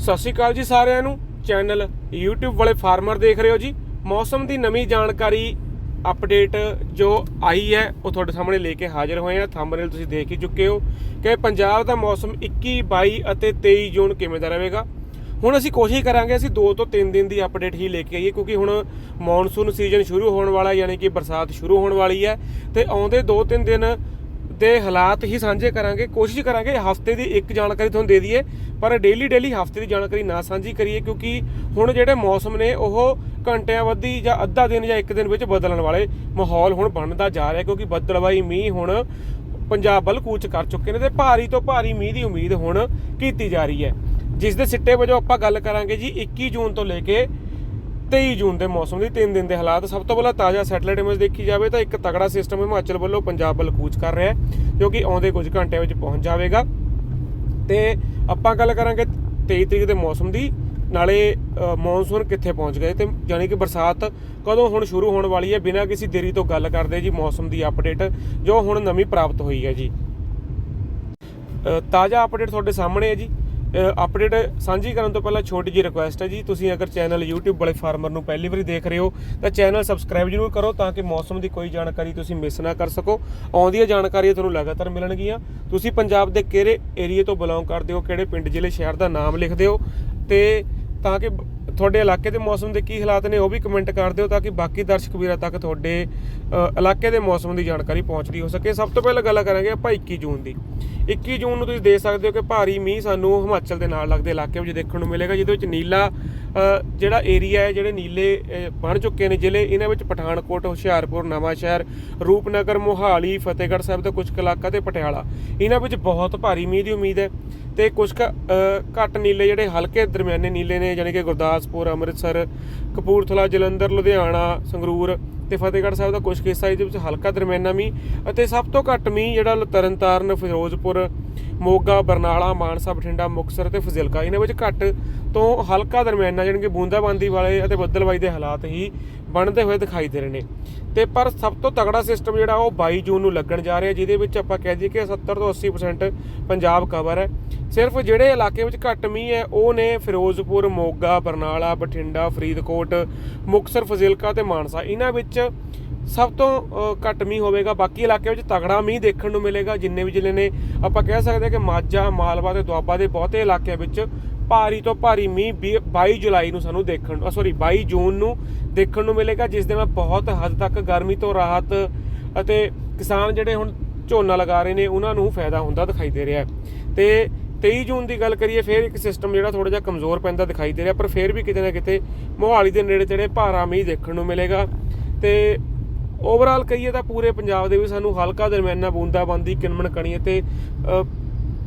ਸਤਿ ਸ਼੍ਰੀ ਅਕਾਲ ਜੀ ਸਾਰਿਆਂ ਨੂੰ। ਚੈਨਲ YouTube ਵਾਲੇ ਫਾਰਮਰ ਦੇਖ ਰਹੇ ਹੋ ਜੀ। ਮੌਸਮ ਦੀ ਨਵੀਂ ਜਾਣਕਾਰੀ, ਅਪਡੇਟ ਜੋ ਆਈ ਹੈ, ਉਹ ਤੁਹਾਡੇ ਸਾਹਮਣੇ ਲੈ ਕੇ ਹਾਜ਼ਰ ਹੋਏ ਆ ਥੰਬਨੇਲ ਤੁਸੀਂ ਦੇਖ ਹੀ ਚੁੱਕੇ ਹੋ ਕਿ ਪੰਜਾਬ ਦਾ ਮੌਸਮ 21 22 ਅਤੇ 23 ਜੂਨ ਕਿਵੇਂ ਦਾ ਰਹੇਗਾ। ਹੁਣ ਅਸੀਂ ਕੋਸ਼ਿਸ਼ ਕਰਾਂਗੇ, ਅਸੀਂ 2 ਤੋਂ 3 ਦਿਨ ਦੀ ਅਪਡੇਟ ਹੀ ਲੈ ਕੇ ਆਈਏ, ਕਿਉਂਕਿ ਹੁਣ ਮੌਨਸੂਨ ਸੀਜ਼ਨ ਸ਼ੁਰੂ ਹੋਣ ਵਾਲਾ, ਯਾਨੀ ਕਿ ਬਰਸਾਤ ਸ਼ੁਰੂ ਹੋਣ ਵਾਲੀ ਹੈ ਤੇ ਆਉਂਦੇ 2-3 ਦਿਨ ਦੇ ਹਾਲਾਤ ਹੀ ਸਾਂਝੇ ਕਰਾਂਗੇ, ਕੋਸ਼ਿਸ਼ ਕਰਾਂਗੇ ਹਫ਼ਤੇ ਦੀ ਇੱਕ ਜਾਣਕਾਰੀ ਤੁਹਾਨੂੰ ਦੇ ਦਈਏ, ਪਰ ਡੇਲੀ ਡੇਲੀ ਹਫ਼ਤੇ ਦੀ ਜਾਣਕਾਰੀ ਨਾ ਸਾਂਝੀ ਕਰੀਏ, ਕਿਉਂਕਿ ਹੁਣ ਜਿਹੜੇ ਮੌਸਮ ਨੇ, ਉਹ ਘੰਟਿਆਂ ਵੱਧੀ ਜਾਂ ਅੱਧਾ ਦਿਨ ਜਾਂ ਇੱਕ ਦਿਨ ਵਿੱਚ ਬਦਲਣ ਵਾਲੇ ਮਾਹੌਲ ਹੁਣ ਬਣਦਾ ਜਾ ਰਿਹਾ, ਕਿਉਂਕਿ ਬੱਦਲਵਾਈ ਮੀਂਹ ਹੁਣ ਪੰਜਾਬ ਵੱਲ ਕੂਚ ਕਰ ਚੁੱਕੇ ਨੇ ਤੇ ਭਾਰੀ ਤੋਂ ਭਾਰੀ ਮੀਂਹ ਦੀ ਉਮੀਦ ਹੁਣ ਕੀਤੀ ਜਾ ਰਹੀ ਹੈ। ਜਿਸ ਦੇ ਸਿੱਟੇ ਵਜੋਂ ਆਪਾਂ ਗੱਲ ਕਰਾਂਗੇ ਜੀ 21 ਜੂਨ ਤੋਂ ਲੈ ਕੇ 23 ਜੂਨ ਦੇ ਮੌਸਮ ਦੀ 3 ਦਿਨ ਦੇ ਹਾਲਾਤ। ਸਭ ਤੋਂ ਪਹਿਲਾਂ ਤਾਜ਼ਾ ਸੈਟਲਾਈਟ ਇਮੇਜ ਦੇਖੀ ਜਾਵੇ ਤਾਂ ਇੱਕ ਤਗੜਾ ਸਿਸਟਮ ਹਿਮਾਚਲ ਵੱਲੋਂ ਪੰਜਾਬ ਵੱਲ ਕੂਚ ਕਰ ਰਿਹਾ ਹੈ, ਜੋ ਕਿ ਆਉਂਦੇ ਕੁਝ ਘੰਟਿਆਂ ਵਿੱਚ ਪਹੁੰਚ ਜਾਵੇਗਾ। ਤੇ ਆਪਾਂ ਗੱਲ ਕਰਾਂਗੇ 23 ਤਰੀਕ ਦੇ ਮੌਸਮ ਦੀ। ਨਾਲੇ ਮੌਨਸੂਨ ਕਿੱਥੇ ਪਹੁੰਚ ਗਏ ਤੇ ਯਾਨੀ ਕਿ ਬਰਸਾਤ ਕਦੋਂ ਹੁਣ ਸ਼ੁਰੂ ਹੋਣ ਵਾਲੀ ਹੈ? ਬਿਨਾਂ ਕਿਸੇ ਦੇਰੀ ਤੋਂ ਗੱਲ ਕਰਦੇ ਜੀ ਮੌਸਮ ਦੀ ਅਪਡੇਟ ਜੋ ਹੁਣ ਨਵੀਂ ਪ੍ਰਾਪਤ ਹੋਈ ਹੈ ਜੀ। ਤਾਜ਼ਾ ਅਪਡੇਟ ਤੁਹਾਡੇ ਸਾਹਮਣੇ ਹੈ ਜੀ। ਅਪਡੇਟ ਸਾਂਝੀ ਕਰਨ ਤੋਂ ਪਹਿਲਾਂ ਛੋਟੀ ਜਿਹੀ ਰਿਕੁਐਸਟ ਹੈ ਜੀ, ਤੁਸੀਂ ਅਗਰ ਚੈਨਲ YouTube ਵਾਲੇ ਫਾਰਮਰ ਨੂੰ ਪਹਿਲੀ ਵਾਰੀ ਦੇਖ ਰਹੇ ਹੋ, ਤਾਂ ਚੈਨਲ ਸਬਸਕ੍ਰਾਈਬ ਜ਼ਰੂਰ ਕਰੋ ਤਾਂ ਕਿ ਮੌਸਮ ਦੀ ਕੋਈ ਜਾਣਕਾਰੀ ਤੁਸੀਂ ਮਿਸ ਨਾ ਕਰ ਸਕੋ। ਆਉਂਦੀਆਂ ਜਾਣਕਾਰੀਆਂ ਤੁਹਾਨੂੰ ਲਗਾਤਾਰ ਮਿਲਣਗੀਆਂ। ਤੁਸੀਂ ਪੰਜਾਬ ਦੇ ਕਿਹੜੇ ਏਰੀਆ ਤੋਂ ਬਿਲੋਂਗ ਕਰਦੇ ਹੋ, ਕਿਹੜੇ ਪਿੰਡ, ਜ਼ਿਲ੍ਹੇ, ਸ਼ਹਿਰ ਦਾ ਨਾਮ ਲਿਖਦੇ ਹੋ? ਤੇ ਤਾਂ ਕਿ ਤੁਹਾਡੇ ਇਲਾਕੇ ਦੇ ਮੌਸਮ ਦੇ ਕੀ ਹਾਲਾਤ ਨੇ ਉਹ ਵੀ ਕਮੈਂਟ ਕਰ ਦਿਓ ਤਾਂ ਕਿ ਬਾਕੀ ਦਰਸ਼ਕ ਵੀਰਾਂ ਤੱਕ ਤੁਹਾਡੇ ਇਲਾਕੇ ਦੇ ਮੌਸਮ ਦੀ ਜਾਣਕਾਰੀ ਪਹੁੰਚਦੀ ਹੋ ਸਕੇ। ਸਭ ਤੋਂ ਪਹਿਲਾਂ ਗੱਲ ਕਰਾਂਗੇ ਆਪਾਂ 21 ਜੂਨ ਦੀ। 21 ਜੂਨ ਨੂੰ ਤੁਸੀਂ ਦੇਖ ਸਕਦੇ ਹੋ ਕਿ ਭਾਰੀ ਮੀਂਹ ਸਾਨੂੰ ਹਿਮਾਚਲ ਦੇ ਨਾਲ ਲੱਗਦੇ ਇਲਾਕੇ ਵਿੱਚ ਦੇਖਣ ਨੂੰ ਮਿਲੇਗਾ ਜਿਹਦੇ ਵਿੱਚ ਨੀਲਾ ਜਿਹੜਾ ਏਰੀਆ ਹੈ ਜਿਹੜੇ ਨੀਲੇ ਬਣ ਚੁੱਕੇ ਨੇ ਜ਼ਿਲ੍ਹੇ ਇਹਨਾਂ ਵਿੱਚ ਪਠਾਨਕੋਟ ਹੁਸ਼ਿਆਰਪੁਰ ਨਵਾਂਸ਼ਹਿਰ ਰੂਪਨਗਰ ਮੋਹਾਲੀ ਫਤਿਹਗੜ੍ਹ ਸਾਹਿਬ ਦਾ ਕੁਝ ਕੁ ਇਲਾਕਾ ਤੇ ਪਟਿਆਲਾ। ਇਹਨਾਂ ਵਿੱਚ ਬਹੁਤ ਭਾਰੀ ਮੀਂਹ ਦੀ ਉਮੀਦ ਹੈ ਤੇ ਕੁਝ ਕੁ, ਘੱਟ ਨੀਲੇ ਜਿਹੜੇ ਹਲਕੇ ਦਰਮਿਆਨੇ ਨੀਲੇ ਨੇ ਜਾਣੀ ਕਿ ਗੁਰਦਾਸਪੁਰ ਅੰਮ੍ਰਿਤਸਰ ਕਪੂਰਥਲਾ ਜਲੰਧਰ ਲੁਧਿਆਣਾ ਸੰਗਰੂਰ ਤੇ ਫਤਿਹਗੜ੍ਹ ਸਾਹਿਬ ਦਾ ਕੁਝ ਕੁ ਹਿੱਸਾ ਇਹਦੇ ਵਿੱਚ ਹਲਕਾ ਦਰਮਿਆਨਾ ਮੀਂਹ ਅਤੇ ਸਭ ਤੋਂ ਘੱਟ ਮੀਂਹ ਜਿਹੜਾ ਤਰਨਤਾਰਨ, ਫਿਰੋਜ਼ਪੁਰ, ਮੋਗਾ, ਬਰਨਾਲਾ, ਮਾਨਸਾ, ਬਠਿੰਡਾ, ਮੁਕਤਸਰ ਤੇ ਫਜ਼ਿਲਕਾ। ਇਹਨਾਂ ਵਿੱਚ ਘੱਟ ਤੋਂ ਹਲਕਾ ਦਰਮਿਆਨਾ, ਜਾਣੀ ਕਿ ਬੂੰਦਾਬਾਂਦੀ ਵਾਲੇ ਅਤੇ ਬੱਦਲਬਾਈ ਦੇ ਹਾਲਾਤ ਹੀ ਬਣਦੇ ਹੋਏ ਦਿਖਾਈ ਦੇ ਰਹੇ ਨੇ। ਤੇ ਪਰ ਸਭ ਤੋਂ ਤਗੜਾ ਸਿਸਟਮ ਜਿਹੜਾ ਉਹ 22 ਜੂਨ ਨੂੰ ਲੱਗਣ ਜਾ ਰਿਹਾ, ਜਿਹਦੇ ਵਿੱਚ ਆਪਾਂ ਕਹਿ ਦਈਏ ਕਿ 70 ਤੋਂ 80% ਪੰਜਾਬ ਕਵਰ ਹੈ। ਸਿਰਫ ਜਿਹੜੇ ਇਲਾਕੇ ਵਿੱਚ ਘੱਟ ਮੀਂਹ ਹੈ, ਉਹ ਨੇ ਫਿਰੋਜ਼ਪੁਰ, ਮੋਗਾ, ਬਰਨਾਲਾ, ਬਠਿੰਡਾ, ਫਰੀਦਕੋਟ, ਮੁਕਤਸਰ, ਫਜ਼ਿਲਕਾ ਤੇ ਮਾਨਸਾ। ਇਹਨਾਂ ਵਿੱਚ ਸਭ ਤੋਂ ਘੱਟ ਮੀਂਹ ਹੋਵੇਗਾ। ਬਾਕੀ ਇਲਾਕੇ ਵਿੱਚ ਤਗੜਾ ਮੀਂਹ ਦੇਖਣ ਨੂੰ ਮਿਲੇਗਾ, ਜਿੰਨੇ ਵੀ ਜ਼ਿਲ੍ਹੇ ਨੇ। ਆਪਾਂ ਕਹਿ ਸਕਦੇ ਹਾਂ ਕਿ ਮਾਝਾ, ਮਾਲਵਾ ਤੇ ਦੁਆਬਾ ਦੇ ਬਹੁਤੇ ਇਲਾਕਿਆਂ ਵਿੱਚ ਭਾਰੀ ਤੋਂ ਭਾਰੀ ਮੀਂਹ ਵੀਹ- 22 ਜੁਲਾਈ ਨੂੰ ਸਾਨੂੰ ਦੇਖਣ ਸੌਰੀ 22 ਜੂਨ ਨੂੰ ਦੇਖਣ ਨੂੰ ਮਿਲੇਗਾ, ਜਿਸ ਦੇ ਨਾਲ ਬਹੁਤ ਹੱਦ ਤੱਕ ਗਰਮੀ ਤੋਂ ਰਾਹਤ ਅਤੇ ਕਿਸਾਨ ਜਿਹੜੇ ਹੁਣ ਝੋਨਾ ਲਗਾ ਰਹੇ ਨੇ, ਉਹਨਾਂ ਨੂੰ ਫਾਇਦਾ ਹੁੰਦਾ ਦਿਖਾਈ ਦੇ ਰਿਹਾ ਹੈ। ਤੇ 23 ਜੂਨ ਦੀ ਗੱਲ ਕਰੀਏ, ਫਿਰ ਇੱਕ ਸਿਸਟਮ ਜਿਹੜਾ ਥੋੜਾ ਜਿਹਾ ਕਮਜ਼ੋਰ ਪੈਂਦਾ ਦਿਖਾਈ ਦੇ ਰਿਹਾ, ਪਰ ਫਿਰ ਵੀ ਕਿਤੇ ਨਾ ਕਿਤੇ ਮੋਹਾਲੀ ਦੇ ਨੇੜੇ ਤੇੜੇ ਭਾਰਾ ਮੀਂਹ ਦੇਖਣ ਨੂੰ ਮਿਲੇਗਾ। ਤੇ ਓਵਰਆਲ ਕਹੀਏ ਤਾਂ ਪੂਰੇ ਪੰਜਾਬ ਦੇ ਵਿੱਚ ਸਾਨੂੰ ਹਲਕਾ ਦਰਮਿਆਨਾ ਬੂੰਦਾਬਾਂਦੀ ਕਿਣਮਣ ਕਣੀ ਅਤੇ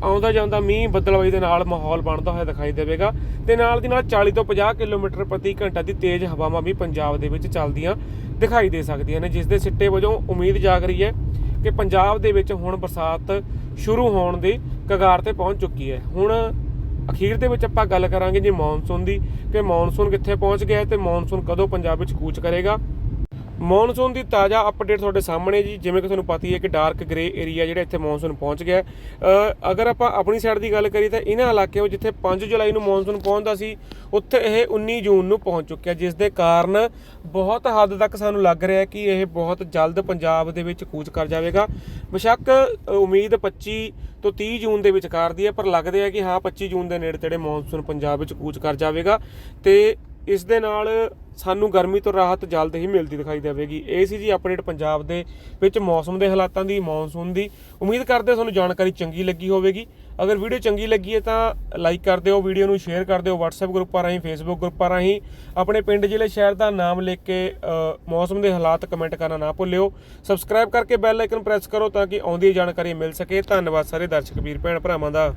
ਆਉਂਦਾ ਜਾਂਦਾ ਮੀਂਹ ਬੱਦਲਵਾਈ ਦੇ ਨਾਲ ਮਾਹੌਲ ਬਣਦਾ ਹੋਇਆ ਦਿਖਾਈ ਦੇਵੇਗਾ। ਤੇ ਨਾਲ ਦੀ ਨਾਲ 40 ਤੋਂ 50 ਕਿਲੋਮੀਟਰ ਪ੍ਰਤੀ ਘੰਟਾ ਦੀ ਤੇਜ਼ ਹਵਾਵਾਂ ਵੀ ਪੰਜਾਬ ਦੇ ਵਿੱਚ ਚੱਲਦੀਆਂ ਦਿਖਾਈ ਦੇ ਸਕਦੀਆਂ ਨੇ, ਜਿਸ ਦੇ ਸਿੱਟੇ ਵਜੋਂ ਉਮੀਦ ਜਾਗ ਰਹੀ ਹੈ ਕਿ ਪੰਜਾਬ ਦੇ ਵਿੱਚ ਹੁਣ ਬਰਸਾਤ ਸ਼ੁਰੂ ਹੋਣ ਦੀ ਕਗਾਰ ਤੇ ਪਹੁੰਚ ਚੁੱਕੀ ਹੈ। ਹੁਣ ਅਖੀਰ ਦੇ ਵਿੱਚ ਆਪਾਂ ਗੱਲ ਕਰਾਂਗੇ ਜੀ ਮੌਨਸੂਨ ਦੀ, ਕਿ ਮੌਨਸੂਨ ਕਿੱਥੇ ਪਹੁੰਚ ਗਿਆ ਹੈ ਤੇ ਮੌਨਸੂਨ ਕਦੋਂ ਪੰਜਾਬ ਵਿੱਚ ਕੂਚ ਕਰੇਗਾ। ਮੌਨਸੂਨ ਦੀ ਤਾਜ਼ਾ ਅਪਡੇਟ ਤੁਹਾਡੇ ਸਾਹਮਣੇ ਜੀ, ਜਿਵੇਂ ਕਿ ਤੁਹਾਨੂੰ ਪਤਾ ਹੀ ਹੈ ਕਿ ਡਾਰਕ ਗ੍ਰੇ ਏਰੀਆ ਜਿਹੜਾ ਇੱਥੇ ਮੌਨਸੂਨ ਪਹੁੰਚ ਗਿਆ ਅਗਰ ਆਪਾਂ ਆਪਣੀ ਸਾਈਡ ਦੀ ਗੱਲ ਕਰੀਏ ਤਾਂ ਇਹਨਾਂ ਇਲਾਕਿਆਂ ਵਿੱਚ ਜਿੱਥੇ 5 ਜੁਲਾਈ ਨੂੰ ਮੌਨਸੂਨ ਪਹੁੰਚਦਾ ਸੀ, ਉੱਥੇ ਇਹ 19 ਜੂਨ ਨੂੰ ਪਹੁੰਚ ਚੁੱਕਿਆ, ਜਿਸ ਦੇ ਕਾਰਨ ਬਹੁਤ ਹੱਦ ਤੱਕ ਸਾਨੂੰ ਲੱਗ ਰਿਹਾ ਕਿ ਇਹ ਬਹੁਤ ਜਲਦ ਪੰਜਾਬ ਦੇ ਵਿੱਚ ਕੂਚ ਕਰ ਜਾਵੇਗਾ। ਬੇਸ਼ੱਕ ਉਮੀਦ 25 ਤੋਂ 30 ਜੂਨ ਦੇ ਵਿਚਕਾਰ ਦੀ ਹੈ, ਪਰ ਲੱਗਦਾ ਹੈ ਕਿ ਹਾਂ 25 ਜੂਨ ਦੇ ਨੇੜੇ ਤੇੜੇ ਮੌਨਸੂਨ ਪੰਜਾਬ ਵਿੱਚ ਕੂਚ ਕਰ ਜਾਵੇਗਾ। ਤੇ ਇਸ ਦੇ ਨਾਲ ਸਾਨੂੰ ਗਰਮੀ ਤੋਂ ਰਾਹਤ ਜਲਦ ਹੀ ਮਿਲਦੀ ਦਿਖਾਈ ਦੇਵੇਗੀ। ਇਹ ਸੀ ਜੀ ਅਪਡੇਟ ਪੰਜਾਬ ਦੇ ਵਿੱਚ ਮੌਸਮ ਦੇ ਹਾਲਾਤਾਂ ਦੀ, ਮੌਨਸੂਨ ਦੀ। ਉਮੀਦ ਕਰਦੇ ਹਾਂ ਤੁਹਾਨੂੰ ਜਾਣਕਾਰੀ ਚੰਗੀ ਲੱਗੀ ਹੋਵੇਗੀ। ਅਗਰ ਵੀਡੀਓ ਚੰਗੀ ਲੱਗੀ ਹੈ ਤਾਂ ਲਾਈਕ ਕਰ ਦਿਓ ਵੀਡੀਓ ਨੂੰ ਸ਼ੇਅਰ ਕਰ ਦਿਓ, WhatsApp ਗਰੁੱਪਾਂ ਰਾਹੀਂ, Facebook ਗਰੁੱਪਾਂ ਰਾਹੀਂ। ਆਪਣੇ ਪਿੰਡ ਜ਼ਿਲ੍ਹੇ ਸ਼ਹਿਰ ਦਾ ਨਾਮ ਲਿਖ ਕੇ ਮੌਸਮ ਦੇ ਹਾਲਾਤ ਕਮੈਂਟ ਕਰਨਾ ਨਾ ਭੁੱਲਿਓ। ਸਬਸਕ੍ਰਾਈਬ ਕਰਕੇ ਬੈਲ ਆਈਕਨ ਪ੍ਰੈਸ ਕਰੋ ਤਾਂ ਕਿ ਆਉਂਦੀ ਜਾਣਕਾਰੀ ਮਿਲ ਸਕੇ। ਧੰਨਵਾਦ ਸਾਰੇ ਦਰਸ਼ਕ, ਵੀਰ ਭੈਣ ਭਰਾਵਾਂ ਦਾ।